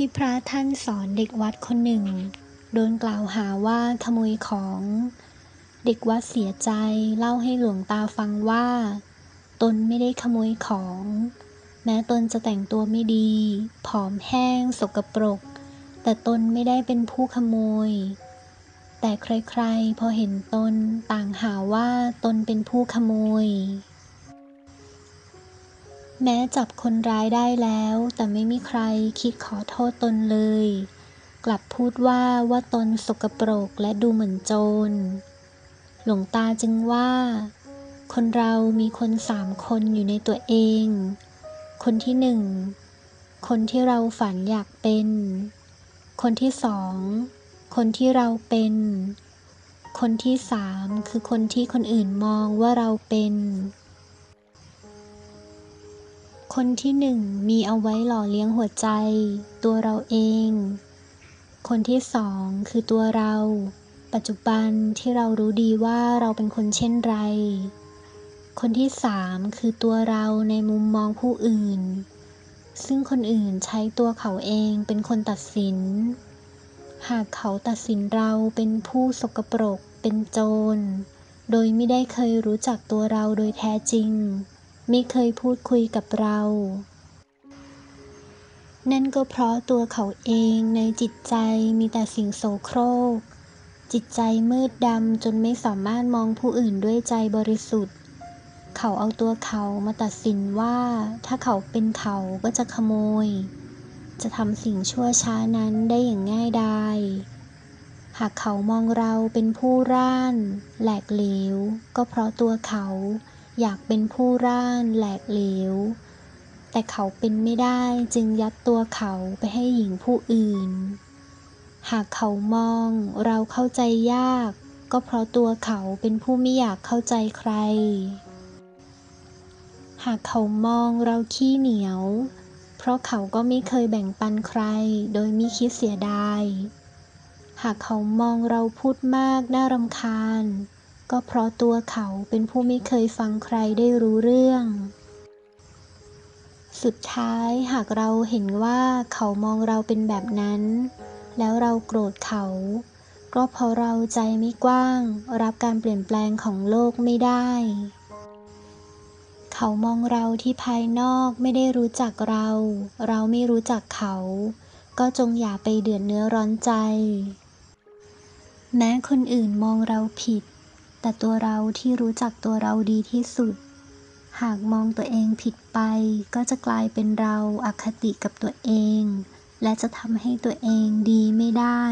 ที่พระท่านสอนเด็กวัดคนหนึ่ง โดนกล่าวหาว่าขโมยของ เด็กวัดเสียใจเล่าให้หลวงตาฟังว่า ตนไม่ได้ขโมยของ แม้ตนจะแต่งตัวไม่ดี ผอมแห้ง สกปรก แต่ตนไม่ได้เป็นผู้ขโมย แต่ใครๆ พอเห็นตนต่างหาว่าตนเป็นผู้ขโมย แม้จับคนร้ายได้แล้ว แต่ไม่มีใครคิดขอโทษตนเลย กลับพูดว่าว่าตนสกปรกและดูเหมือนโจร หลวงตาจึงว่า คนเรามีคนสามคนอยู่ในตัวเอง คนที่หนึ่ง คนที่เราฝันอยากเป็น คนที่สอง คนที่เราเป็น คนที่สามคือคนที่คนอื่นมองว่าเราเป็น คนที่หนึ่งมีเอาไว้หล่อเลี้ยงหัวใจ ตัวเราเอง คนที่สองคือตัวเรา ปัจจุบันที่เรารู้ดีว่าเราเป็นคนเช่นไร คนที่สามคือตัวเราในมุมมองผู้อื่น ซึ่งคนอื่นใช้ตัวเขาเองเป็นคนตัดสิน หากเขาตัดสินเราเป็นผู้สกปรกเป็นโจร โดยไม่ได้เคยรู้จักตัวเราโดยแท้จริง ไม่เคยพูดคุยกับเรา นั่นก็เพราะตัวเขาเองในจิตใจมีแต่สิ่งโสโครก จิตใจมืดดำจนไม่สามารถมองผู้อื่นด้วยใจบริสุทธิ์ เขาเอาตัวเขามาตัดสินว่าถ้าเขาเป็นเขาก็จะขโมย จะทำสิ่งชั่วช้านั้นได้อย่างง่ายดายหากเขามองเราเป็นผู้ร่าน แหลกเหลว ก็เพราะตัวเขา อยากเป็นผู้ร่านแหลกเหลว แต่เขาเป็นไม่ได้จึงยัดตัวเขาไปให้หญิงผู้อื่น หากเขามองเราเข้าใจยาก ก็เพราะตัวเขาเป็นผู้ไม่อยากเข้าใจใคร หากเขามองเราขี้เหนียว เพราะเขาก็ไม่เคยแบ่งปันใคร โดยไม่คิดเสียดาย หากเขามองเราพูดมากน่ารำคาญ ก็เพราะตัวเขาเป็นผู้ไม่เคยฟังใครได้รู้เรื่อง สุดท้ายหากเราเห็นว่าเขามองเราเป็นแบบนั้น แล้วเราโกรธเขา ก็เพราะเราใจไม่กว้าง รับการเปลี่ยนแปลงของโลกไม่ได้ เขามองเราที่ภายนอกไม่ได้รู้จักเรา เราไม่รู้จักเขา ก็จงอย่าไปเดือดเนื้อร้อนใจ แม้คนอื่นมองเราผิด แต่ตัวเราที่รู้จักตัวเราดีที่สุด หากมองตัวเองผิดไป ก็จะกลายเป็นเราอาคติกับตัวเอง และจะทำให้ตัวเองดีไม่ได้